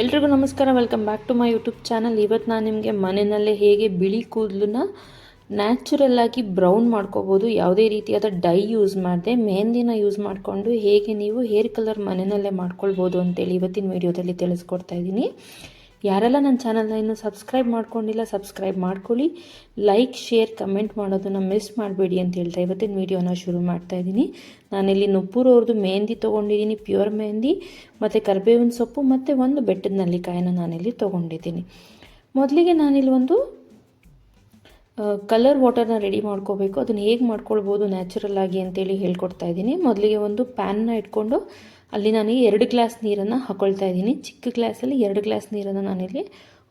ಎಲ್ರಿಗೂ ನಮಸ್ಕಾರ welcome back to my YouTube channel ಇವತ್ತು ನಾನು ನಿಮಗೆ ಮನೆಯಲ್ಲೇ ಹೇಗೆ ಬಿಳಿ ಕೂದಲನ್ನ ನ್ಯಾಚುರಲ್ ಆಗಿ ಬ್ರೌನ್ ಮಾಡ್ಕೋಬೋದು, ಯಾವುದೇ ರೀತಿಯಾದ ಡೈ ಯೂಸ್ ಮಾಡದೆ ಮೆಹಂದಿನ ಯೂಸ್ ಮಾಡಿಕೊಂಡು ಹೇಗೆ ನೀವು ಹೇರ್ ಕಲರ್ ಮನೆಯಲ್ಲೇ ಮಾಡ್ಕೊಳ್ಬೋದು ಅಂತೇಳಿ ಇವತ್ತಿನ ವಿಡಿಯೋದಲ್ಲಿ ತಿಳಿಸ್ಕೊಡ್ತಾ ಇದ್ದೀನಿ. ಯಾರೆಲ್ಲ ನನ್ನ ಚಾನಲ್ನ ಇನ್ನೂ ಸಬ್ಸ್ಕ್ರೈಬ್ ಮಾಡ್ಕೊಂಡಿಲ್ಲ, ಸಬ್ಸ್ಕ್ರೈಬ್ ಮಾಡ್ಕೊಳ್ಳಿ. ಲೈಕ್, ಶೇರ್, ಕಮೆಂಟ್ ಮಾಡೋದನ್ನು ಮಿಸ್ ಮಾಡಬೇಡಿ ಅಂತ ಹೇಳ್ತಾ ಇವತ್ತಿನ ವೀಡಿಯೋನ ಶುರು ಮಾಡ್ತಾ ಇದ್ದೀನಿ. ನಾನಿಲ್ಲಿ ನುಪ್ಪೂರವ್ರದ್ದು ಮೆಹಂದಿ ತೊಗೊಂಡಿದ್ದೀನಿ, ಪ್ಯೂರ್ ಮೆಹಂದಿ, ಮತ್ತು ಕರಿಬೇವಿನ ಸೊಪ್ಪು, ಮತ್ತು ಒಂದು ಬೆಟ್ಟದ ನಲ್ಲಿಕಾಯನ್ನು ನಾನಿಲ್ಲಿ ತೊಗೊಂಡಿದ್ದೀನಿ. ಮೊದಲಿಗೆ ನಾನಿಲ್ಲಿ ಒಂದು ಕಲರ್ ವಾಟರ್ನ ರೆಡಿ ಮಾಡ್ಕೋಬೇಕು. ಅದನ್ನು ಹೇಗೆ ಮಾಡ್ಕೊಳ್ಬೋದು ನ್ಯಾಚುರಲ್ ಆಗಿ ಅಂತೇಳಿ ಹೇಳ್ಕೊಡ್ತಾ ಇದ್ದೀನಿ. ಮೊದಲಿಗೆ ಒಂದು ಪ್ಯಾನ್ನ ಇಟ್ಕೊಂಡು ಅಲ್ಲಿ ನಾನು ಎರಡು ಗ್ಲಾಸ್ ನೀರನ್ನು ಹಾಕ್ಕೊಳ್ತಾ ಇದ್ದೀನಿ. ಚಿಕ್ಕ ಗ್ಲಾಸಲ್ಲಿ ಎರಡು ಗ್ಲಾಸ್ ನೀರನ್ನು ನಾನಿಲ್ಲಿ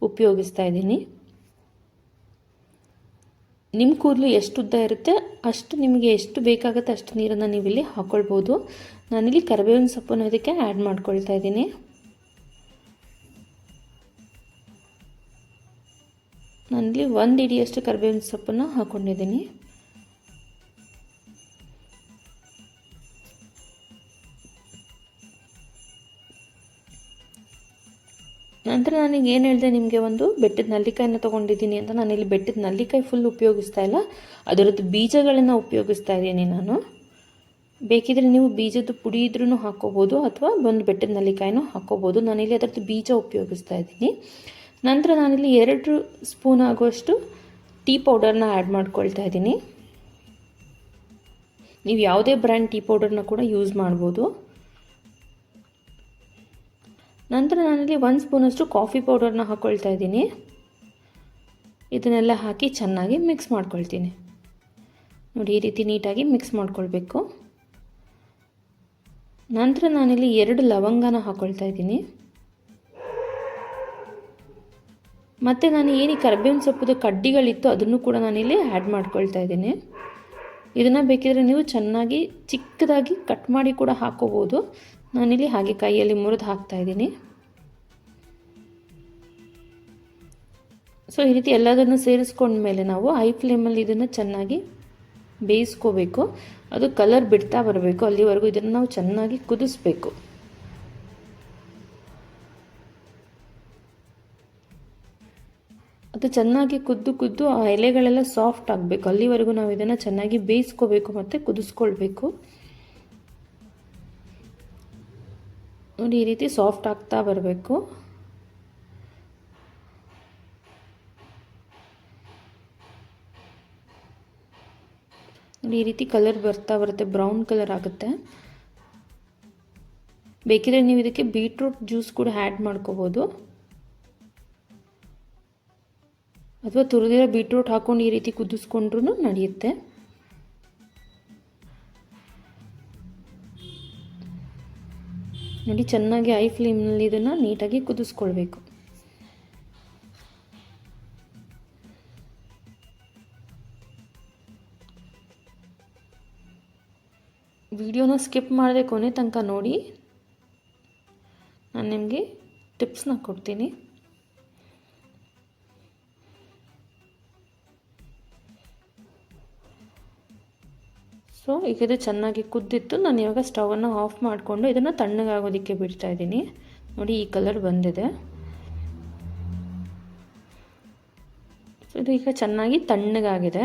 ಉಪಯೋಗಿಸ್ತಾ ಇದ್ದೀನಿ. ನಿಮ್ಮ ಕೂದಲು ಎಷ್ಟು ಉದ್ದ ಇರುತ್ತೆ, ಅಷ್ಟು ನಿಮಗೆ ಎಷ್ಟು ಬೇಕಾಗುತ್ತೆ ಅಷ್ಟು ನೀರನ್ನು ನೀವಿಲ್ಲಿ ಹಾಕ್ಕೊಳ್ಬೋದು ನಾನಿಲ್ಲಿ ಕರಿಬೇವಿನ ಸೊಪ್ಪನ್ನು ಇದಕ್ಕೆ ಆ್ಯಡ್ ಮಾಡ್ಕೊಳ್ತಾ ಇದ್ದೀನಿ. ನಾನಿಲ್ಲಿ ಒಂದು ಇಡಿಯಷ್ಟು ಕರಿಬೇವಿನ ಸೊಪ್ಪನ್ನು ಹಾಕ್ಕೊಂಡಿದ್ದೀನಿ ನಂತರ ನನಗೆ ಏನು ಹೇಳಿದೆ ನಿಮಗೆ ಒಂದು ಬೆಟ್ಟದ ನಲ್ಲಿಕಾಯನ್ನ ತೊಗೊಂಡಿದ್ದೀನಿ ಅಂತ. ನಾನಿಲ್ಲಿ ಬೆಟ್ಟದ ನಲ್ಲಿಕಾಯಿ ಫುಲ್ ಉಪಯೋಗಿಸ್ತಾ ಇಲ್ಲ. ಅದರದ್ದು ಬೀಜಗಳನ್ನು ಉಪಯೋಗಿಸ್ತಾ ಇದ್ದೀನಿ ನಾನು. ಬೇಕಿದ್ರೆ ನೀವು ಬೀಜದ ಪುಡಿ ಇದ್ರೂ ಹಾಕ್ಕೋಬೋದು ಅಥವಾ ಒಂದು ಬೆಟ್ಟದ ನಲ್ಲಿಕಾಯಿನೂ ಹಾಕ್ಕೋಬೋದು ನಾನಿಲ್ಲಿ ಅದರದ್ದು ಬೀಜ ಉಪಯೋಗಿಸ್ತಾ ಇದ್ದೀನಿ. ನಂತರ ನಾನಿಲ್ಲಿ ಎರಡು ಸ್ಪೂನ್ ಆಗುವಷ್ಟು ಟೀ ಪೌಡರ್ನ ಆ್ಯಡ್ ಮಾಡ್ಕೊಳ್ತಾ ಇದ್ದೀನಿ. ನೀವು ಯಾವುದೇ ಬ್ರ್ಯಾಂಡ್ ಟೀ ಪೌಡರ್ನ ಕೂಡ ಯೂಸ್ ಮಾಡ್ಬೋದು. ನಂತರ ನಾನಿಲ್ಲಿ ಒಂದು ಸ್ಪೂನಷ್ಟು ಕಾಫಿ ಪೌಡರ್ನ ಹಾಕ್ಕೊಳ್ತಾ ಇದ್ದೀನಿ. ಇದನ್ನೆಲ್ಲ ಹಾಕಿ ಚೆನ್ನಾಗಿ ಮಿಕ್ಸ್ ಮಾಡ್ಕೊಳ್ತೀನಿ. ನೋಡಿ, ಈ ರೀತಿ ನೀಟಾಗಿ ಮಿಕ್ಸ್ ಮಾಡ್ಕೊಳ್ಬೇಕು. ನಂತರ ನಾನಿಲ್ಲಿ ಎರಡು ಲವಂಗನ ಹಾಕ್ಕೊಳ್ತಾ ಇದ್ದೀನಿ. ಮತ್ತು ನಾನು ಏನು ಕರ್ಬೇವಿನ ಸೊಪ್ಪುದು ಕಡ್ಡಿಗಳಿತ್ತು ಅದನ್ನು ಕೂಡ ನಾನಿಲ್ಲಿ ಆ್ಯಡ್ ಮಾಡ್ಕೊಳ್ತಾ ಇದ್ದೀನಿ. ಇದನ್ನು ಬೇಕಿದ್ರೆ ನೀವು ಚೆನ್ನಾಗಿ ಚಿಕ್ಕದಾಗಿ ಕಟ್ ಮಾಡಿ ಕೂಡ ಹಾಕೋಬೋದು. ನಾನಿಲ್ಲಿ ಹಾಗೆ ಕೈಯಲ್ಲಿ ಮುರಿದು ಹಾಕ್ತಾ ಇದ್ದೀನಿ. ಸೊ ಈ ರೀತಿ ಎಲ್ಲದನ್ನು ಸೇರಿಸ್ಕೊಂಡ್ಮೇಲೆ ನಾವು ಹೈ ಫ್ಲೇಮಲ್ಲಿ ಇದನ್ನು ಚೆನ್ನಾಗಿ ಬೇಯಿಸ್ಕೋಬೇಕು. ಅದು ಕಲರ್ ಬಿಡ್ತಾ ಬರಬೇಕು. ಅಲ್ಲಿವರೆಗೂ ಇದನ್ನು ನಾವು ಚೆನ್ನಾಗಿ ಕುದಿಸ್ಬೇಕು. ಅದು ಚೆನ್ನಾಗಿ ಕುದ್ದು ಕುದ್ದು ಆ ಎಲೆಗಳೆಲ್ಲ ಸಾಫ್ಟ್ ಆಗಬೇಕು. ಅಲ್ಲಿವರೆಗೂ ನಾವು ಇದನ್ನು ಚೆನ್ನಾಗಿ ಬೇಯಿಸ್ಕೋಬೇಕು ಮತ್ತು ಕುದಿಸ್ಕೊಳ್ಬೇಕು. ನೋಡಿ, ಈ ರೀತಿ ಸಾಫ್ಟ್ ಆಗ್ತಾ ಬರಬೇಕು. ನೋಡಿ, ಈ ರೀತಿ ಕಲರ್ ಬರ್ತಾ ಬರುತ್ತೆ ಬ್ರೌನ್ ಕಲರ್ ಆಗುತ್ತೆ. ಬೇಕಿದ್ರೆ ನೀವು ಇದಕ್ಕೆ ಬೀಟ್ರೂಟ್ ಜ್ಯೂಸ್ ಕೂಡ ಆ್ಯಡ್ ಮಾಡ್ಕೋಬೋದು. ಅಥವಾ ತುರಿದಿರೋ ಬೀಟ್ರೂಟ್ ಹಾಕ್ಕೊಂಡು ಈ ರೀತಿ ಕುದಿಸ್ಕೊಂಡ್ರೂ ನಡೆಯುತ್ತೆ. ನೋಡಿ, ಚೆನ್ನಾಗಿ ಐ ಫ್ಲೇಮ್ನಲ್ಲಿ ಇದನ್ನು ನೀಟಾಗಿ ಕುದಿಸ್ಕೊಳ್ಬೇಕು. ವಿಡಿಯೋನ ಸ್ಕಿಪ್ ಮಾಡದೆ ಕೊನೆ ತನಕ ನೋಡಿ. ನಾನು ನಿಮಗೆ ಟಿಪ್ಸ್ನ ಕೊಡ್ತೀನಿ. ಸೊ ಈಗ ಇದು ಚೆನ್ನಾಗಿ ಕುದ್ದಿತ್ತು. ನಾನು ಇವಾಗ ಸ್ಟವನ್ನು ಆಫ್ ಮಾಡಿಕೊಂಡು ಇದನ್ನು ತಣ್ಣಗಾಗೋದಕ್ಕೆ ಬಿಡ್ತಾ ಇದ್ದೀನಿ. ನೋಡಿ, ಈ ಕಲರ್ ಬಂದಿದೆ. ಇದು ಈಗ ಚೆನ್ನಾಗಿ ತಣ್ಣಗಾಗಿದೆ.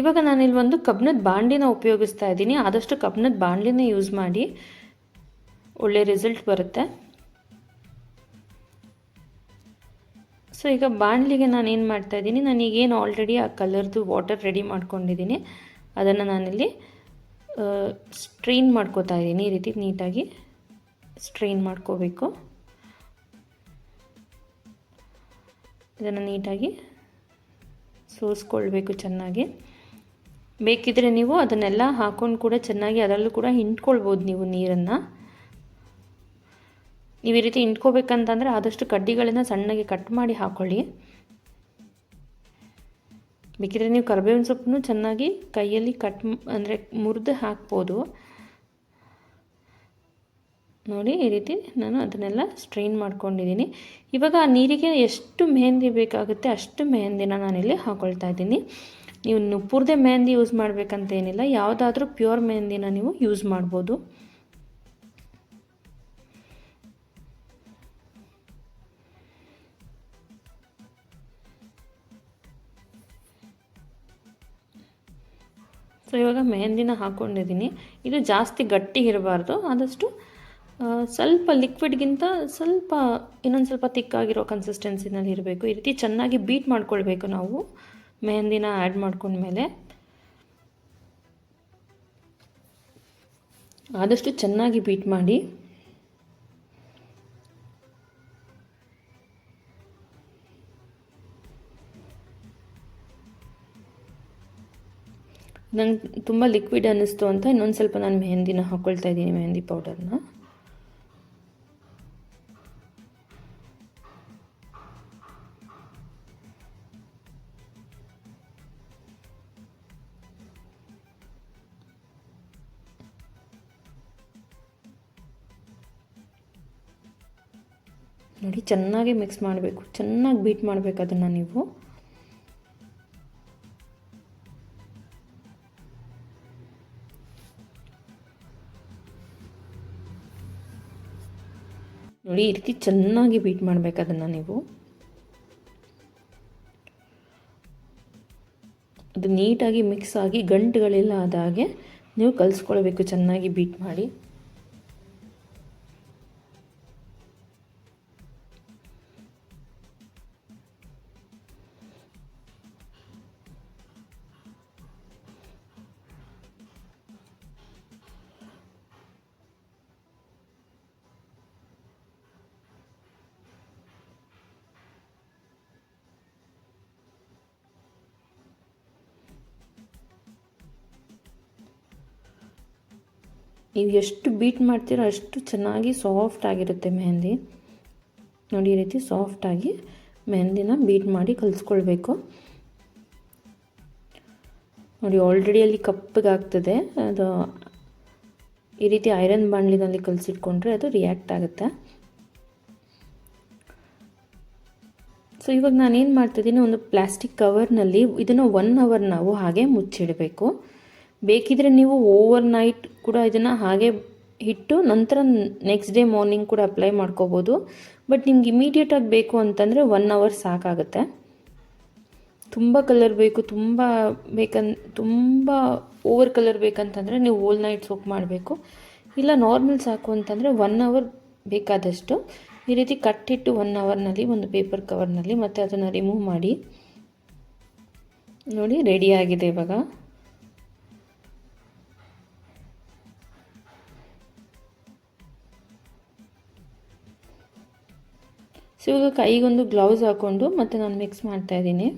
ಇವಾಗ ನಾನಿಲ್ಲಿ ಒಂದು ಕಬ್ಬಿಣದ ಬಾಂಡಿನ ಉಪಯೋಗಿಸ್ತಾ ಇದ್ದೀನಿ. ಆದಷ್ಟು ಕಬ್ಬಿಣದ ಬಾಂಡಿನ ಯೂಸ್ ಮಾಡಿ. ಒಳ್ಳೆ ರಿಸಲ್ಟ್ ಬರುತ್ತೆ. ಸೊ ಈಗ ಬಾಣಲಿಗೆ ನಾನು ಏನು ಮಾಡ್ತಾ ಇದ್ದೀನಿ? ನಾನೀಗೇನು ಆಲ್ರೆಡಿ ಆ ಕಲರ್ದು ವಾಟರ್ ರೆಡಿ ಮಾಡ್ಕೊಂಡಿದ್ದೀನಿ. ಅದನ್ನು ನಾನಿಲ್ಲಿ ಸ್ಟ್ರೈನ್ ಮಾಡ್ಕೋತಾ ಇದ್ದೀನಿ. ಈ ರೀತಿ ನೀಟಾಗಿ ಸ್ಟ್ರೈನ್ ಮಾಡ್ಕೋಬೇಕು. ಇದನ್ನು ನೀಟಾಗಿ ಸೋಸ್ಕೊಳ್ಬೇಕು ಚೆನ್ನಾಗಿ. ಬೇಕಿದ್ರೆ ನೀವು ಅದನ್ನೆಲ್ಲ ಹಾಕೊಂಡು ಕೂಡ ಚೆನ್ನಾಗಿ ಅದರಲ್ಲೂ ಕೂಡ ಹಿಂಡ್ಕೊಳ್ಬೋದು ನೀವು ನೀರನ್ನು. ನೀವು ಈ ರೀತಿ ಇಂಟ್ಕೋಬೇಕಂತಂದರೆ ಆದಷ್ಟು ಕಡ್ಡಿಗಳನ್ನು ಸಣ್ಣಗೆ ಕಟ್ ಮಾಡಿ ಹಾಕ್ಕೊಳ್ಳಿ ಬೇಕಿದ್ರೆ ನೀವು ಕರ್ಬೇವಿನ ಸೊಪ್ಪನ್ನು ಚೆನ್ನಾಗಿ ಕೈಯಲ್ಲಿ ಕಟ್ ಅಂದರೆ ಮುರಿದು ಹಾಕ್ಬೋದು. ನೋಡಿ, ಈ ರೀತಿ ನಾನು ಅದನ್ನೆಲ್ಲ ಸ್ಟ್ರೈನ್ ಮಾಡ್ಕೊಂಡಿದ್ದೀನಿ. ಇವಾಗ ಆ ನೀರಿಗೆ ಎಷ್ಟು ಮೆಹಂದಿ ಬೇಕಾಗುತ್ತೆ ಅಷ್ಟು ಮೆಹಂದಿನ ನಾನಿಲ್ಲಿ ಹಾಕ್ಕೊಳ್ತಾ ಇದ್ದೀನಿ. ನೀವು ನುಪ್ಪುರದೇ ಮೆಹಂದಿ ಯೂಸ್ ಮಾಡಬೇಕಂತ ಏನಿಲ್ಲ ಯಾವುದಾದ್ರೂ ಪ್ಯೂರ್ ಮೆಹಂದಿನ ನೀವು ಯೂಸ್ ಮಾಡ್ಬೋದು. ಸೊ, ಇವಾಗ ಮೆಹಂದಿನ ಹಾಕ್ಕೊಂಡಿದ್ದೀನಿ ಇದು ಜಾಸ್ತಿ ಗಟ್ಟಿಗಿರಬಾರ್ದು ಆದಷ್ಟು ಸ್ವಲ್ಪ ಲಿಕ್ವಿಡ್ಗಿಂತ ಸ್ವಲ್ಪ, ಇನ್ನೊಂದು ಸ್ವಲ್ಪ ತಿಕ್ಕಾಗಿರೋ ಕನ್ಸಿಸ್ಟೆನ್ಸಿನಲ್ಲಿ ಇರಬೇಕು. ಈ ರೀತಿ ಚೆನ್ನಾಗಿ ಬೀಟ್ ಮಾಡ್ಕೊಳ್ಬೇಕು ನಾವು. ಮೆಹಂದಿನ ಆ್ಯಡ್ ಮಾಡ್ಕೊಂಡ್ಮೇಲೆ. ಆದಷ್ಟು ಚೆನ್ನಾಗಿ ಬೀಟ್ ಮಾಡಿ. ನಂಗೆ ತುಂಬ ಲಿಕ್ವಿಡ್ ಅನ್ನಿಸ್ತು ಅಂತ ಇನ್ನೊಂದು ಸ್ವಲ್ಪ ನಾನು ಮೆಹಂದಿನ ಹಾಕ್ಕೊಳ್ತಾ ಇದ್ದೀನಿ, ಮೆಹಂದಿ ಪೌಡರ್ನ ನೋಡಿ, ಚೆನ್ನಾಗಿ ಮಿಕ್ಸ್ ಮಾಡಬೇಕು, ಚೆನ್ನಾಗಿ ಬೀಟ್ ಮಾಡಬೇಕು ಅದನ್ನು ನೀವು. ನೋಡಿ, ಈ ರೀತಿ ಚೆನ್ನಾಗಿ ಬೀಟ್ ಮಾಡಬೇಕು ಅದನ್ನು ನೀವು. ಅದು ನೀಟಾಗಿ ಮಿಕ್ಸ್ ಆಗಿ ಗಂಟುಗಳಿಲ್ಲ ಆದ ಹಾಗೆ ನೀವು ಕಲಿಸ್ಕೊಳ್ಬೇಕು, ಚೆನ್ನಾಗಿ ಬೀಟ್ ಮಾಡಿ. ನೀವು ಎಷ್ಟು ಬೀಟ್ ಮಾಡ್ತೀರೋ ಅಷ್ಟು ಚೆನ್ನಾಗಿ ಸಾಫ್ಟ್ ಆಗಿರುತ್ತೆ ಮೆಹಂದಿ. ನೋಡಿ, ಈ ರೀತಿ ಸಾಫ್ಟಾಗಿ ಮೆಹಂದಿನ ಬೀಟ್ ಮಾಡಿ ಕಲಿಸ್ಕೊಳ್ಬೇಕು. ನೋಡಿ ಆಲ್ರೆಡಿ ಅಲ್ಲಿ ಕಪ್ಪಗಾಗ್ತದೆ ಅದು ಈ ರೀತಿ ಐರನ್ ಬಾಣಲಿನಲ್ಲಿ ಕಲಿಸಿಟ್ಕೊಂಡ್ರೆ ಅದು ರಿಯಾಕ್ಟ್ ಆಗುತ್ತೆ. ಸೊ ಇವಾಗ ನಾನೇನು ಮಾಡ್ತಿದ್ದೀನಿ, ಒಂದು ಪ್ಲಾಸ್ಟಿಕ್ ಕವರ್ನಲ್ಲಿ ಇದನ್ನು ಒನ್ ಅವರ್ ನಾವು ಹಾಗೆ ಮುಚ್ಚಿಡಬೇಕು. ಬೇಕಿದ್ರೆ ನೀವು ಓವರ್ ನೈಟ್ ಕೂಡ ಇದನ್ನು ಹಾಗೆ ಇಟ್ಟು ನಂತರ ನೆಕ್ಸ್ಟ್ ಡೇ ಮಾರ್ನಿಂಗ್ ಕೂಡ ಅಪ್ಲೈ ಮಾಡ್ಕೋಬೋದು. ಬಟ್ ನಿಮ್ಗೆ ಇಮಿಡಿಯೇಟಾಗಿ ಬೇಕು ಅಂತಂದರೆ ಒನ್ ಅವರ್ ಸಾಕಾಗುತ್ತೆ. ತುಂಬ ಕಲರ್ ಬೇಕು, ತುಂಬ ಬೇಕನ್, ತುಂಬ ಓವರ್ ಕಲರ್ ಬೇಕಂತಂದರೆ ನೀವು ಓಲ್ ನೈಟ್ ಸೋಕ್ ಮಾಡಬೇಕು. ಇಲ್ಲ ನಾರ್ಮಲ್ ಸಾಕು ಅಂತಂದರೆ ಒನ್ ಅವರ್ ಬೇಕಾದಷ್ಟು. ಈ ರೀತಿ ಕಟ್ಟಿಟ್ಟು ಒನ್ ಅವರ್ನಲ್ಲಿ ಒಂದು ಪೇಪರ್ ಕವರ್ನಲ್ಲಿ ಮತ್ತು ಅದನ್ನು ರಿಮೂವ್ ಮಾಡಿ. ನೋಡಿ ರೆಡಿ ಆಗಿದೆ ಇವಾಗ. ಸೊ ಇವಾಗ ಕೈಗೊಂದು ಗ್ಲೌಸ್ ಹಾಕ್ಕೊಂಡು ಮತ್ತೆ ನಾನು ಮಿಕ್ಸ್ ಮಾಡ್ತಾ ಇದ್ದೀನಿ.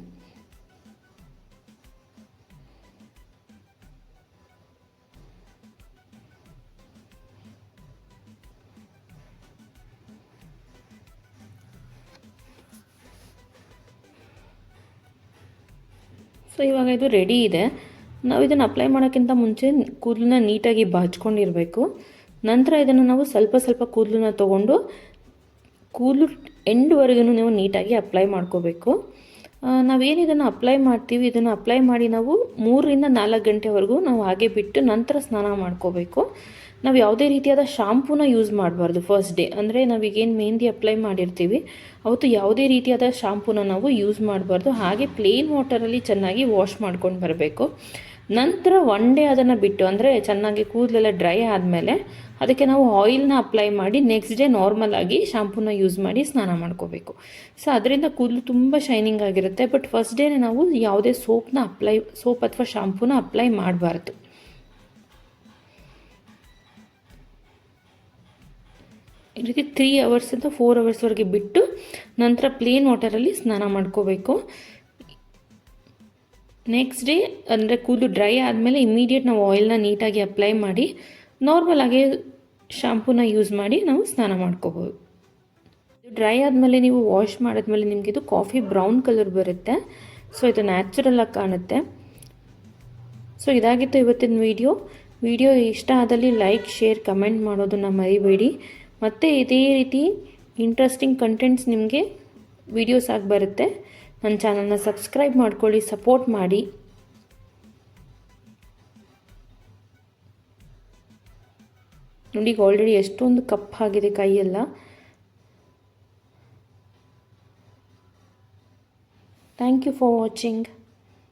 ಸೊ ಇವಾಗ ಇದು ರೆಡಿ ಇದೆ. ನಾವು ಇದನ್ನು ಅಪ್ಲೈ ಮಾಡೋಕ್ಕಿಂತ ಮುಂಚೆ ಕೂದಲನ್ನ ನೀಟಾಗಿ ಬಾಚ್ಕೊಂಡಿರಬೇಕು. ನಂತರ ಇದನ್ನು ನಾವು ಸ್ವಲ್ಪ ಸ್ವಲ್ಪ ಕೂದಲನ್ನ ತೊಗೊಂಡು ಕೂದಲು ಎಂಡ್ವರೆಗೂ ನೀವು ನೀಟಾಗಿ ಅಪ್ಲೈ ಮಾಡ್ಕೋಬೇಕು. ನಾವೇನು ಇದನ್ನು ಅಪ್ಲೈ ಮಾಡ್ತೀವಿ, ಇದನ್ನು ಅಪ್ಲೈ ಮಾಡಿ ನಾವು ಮೂರರಿಂದ ನಾಲ್ಕು ಗಂಟೆವರೆಗೂ ನಾವು ಹಾಗೆ ಬಿಟ್ಟು ನಂತರ ಸ್ನಾನ ಮಾಡ್ಕೋಬೇಕು. ನಾವು ಯಾವುದೇ ರೀತಿಯಾದ ಶಾಂಪೂನ ಯೂಸ್ ಮಾಡಬಾರ್ದು ಫಸ್ಟ್ ಡೇ. ಅಂದರೆ ನಾವೀಗೇನು ಮೆಹಂದಿ ಅಪ್ಲೈ ಮಾಡಿರ್ತೀವಿ, ಅವತ್ತು ಯಾವುದೇ ರೀತಿಯಾದ ಶಾಂಪೂನ ನಾವು ಯೂಸ್ ಮಾಡಬಾರ್ದು. ಹಾಗೆ ಪ್ಲೇನ್ ವಾಟರಲ್ಲಿ ಚೆನ್ನಾಗಿ ವಾಶ್ ಮಾಡ್ಕೊಂಡು ಬರಬೇಕು. ನಂತರ ಒನ್ ಡೇ ಅದನ್ನು ಬಿಟ್ಟು, ಅಂದರೆ ಚೆನ್ನಾಗಿ ಕೂದಲೆಲ್ಲ ಡ್ರೈ ಆದಮೇಲೆ ಅದಕ್ಕೆ ನಾವು ಆಯಿಲ್ನ ಅಪ್ಲೈ ಮಾಡಿ ನೆಕ್ಸ್ಟ್ ಡೇ ನಾರ್ಮಲ್ ಆಗಿ ಶಾಂಪೂನ ಯೂಸ್ ಮಾಡಿ ಸ್ನಾನ ಮಾಡ್ಕೋಬೇಕು. ಸೊ ಅದರಿಂದ ಕೂದಲು ತುಂಬ ಶೈನಿಂಗ್ ಆಗಿರುತ್ತೆ. ಬಟ್ ಫಸ್ಟ್ ಡೇನೇ ನಾವು ಯಾವುದೇ ಸೋಪ್ನ ಅಪ್ಲೈ ಸೋಪ್ ಅಥವಾ ಶಾಂಪೂನ ಅಪ್ಲೈ ಮಾಡಬಾರ್ದು. ಈ ರೀತಿ ತ್ರೀ ಅವರ್ಸಿಂದ ಫೋರ್ ಅವರ್ಸ್ವರೆಗೆ ಬಿಟ್ಟು ನಂತರ ಪ್ಲೇನ್ ವಾಟರಲ್ಲಿ ಸ್ನಾನ ಮಾಡ್ಕೋಬೇಕು. ನೆಕ್ಸ್ಟ್ ಡೇ ಅಂದರೆ ಕೂದಲು ಡ್ರೈ ಆದಮೇಲೆ ಇಮಿಡಿಯೇಟ್ ನಾವು ಆಯಿಲ್ನ ನೀಟಾಗಿ ಅಪ್ಲೈ ಮಾಡಿ ನಾರ್ಮಲ್ ಆಗಿ ಶಾಂಪೂನ ಯೂಸ್ ಮಾಡಿ ನಾವು ಸ್ನಾನ ಮಾಡ್ಕೋಬೋದು. ಡ್ರೈ ಆದಮೇಲೆ ನೀವು ವಾಶ್ ಮಾಡಿದ್ಮೇಲೆ ನಿಮಗೆ ಇದು ಕಾಫಿ ಬ್ರೌನ್ ಕಲರ್ ಬರುತ್ತೆ. ಸೊ ಇದು ನ್ಯಾಚುರಲ್ ಆಗಿ ಕಾಣುತ್ತೆ. ಸೊ ಇದಾಗಿತ್ತು ಇವತ್ತಿನ ವಿಡಿಯೋ ವಿಡಿಯೋ ಇಷ್ಟ ಆದಲ್ಲಿ ಲೈಕ್ ಶೇರ್ ಕಮೆಂಟ್ ಮಾಡೋದನ್ನು ಮರಿಬೇಡಿ. ಮತ್ತು ಇದೇ ರೀತಿ ಇಂಟ್ರೆಸ್ಟಿಂಗ್ ಕಂಟೆಂಟ್ಸ್ ನಿಮಗೆ ವಿಡಿಯೋಸ್ ಆಗಿ ಬರುತ್ತೆ. ನನ್ನ ಚಾನಲ್ನ ಸಬ್ಸ್ಕ್ರೈಬ್ ಮಾಡ್ಕೊಳ್ಳಿ, ಸಪೋರ್ಟ್ ಮಾಡಿ. ನೋಡಿ, ಈಗ ಆಲ್ರೆಡಿ ಎಷ್ಟೊಂದು ಕಪ್ಪಾಗಿದೆ ಕೈಯೆಲ್ಲ. Thank you for watching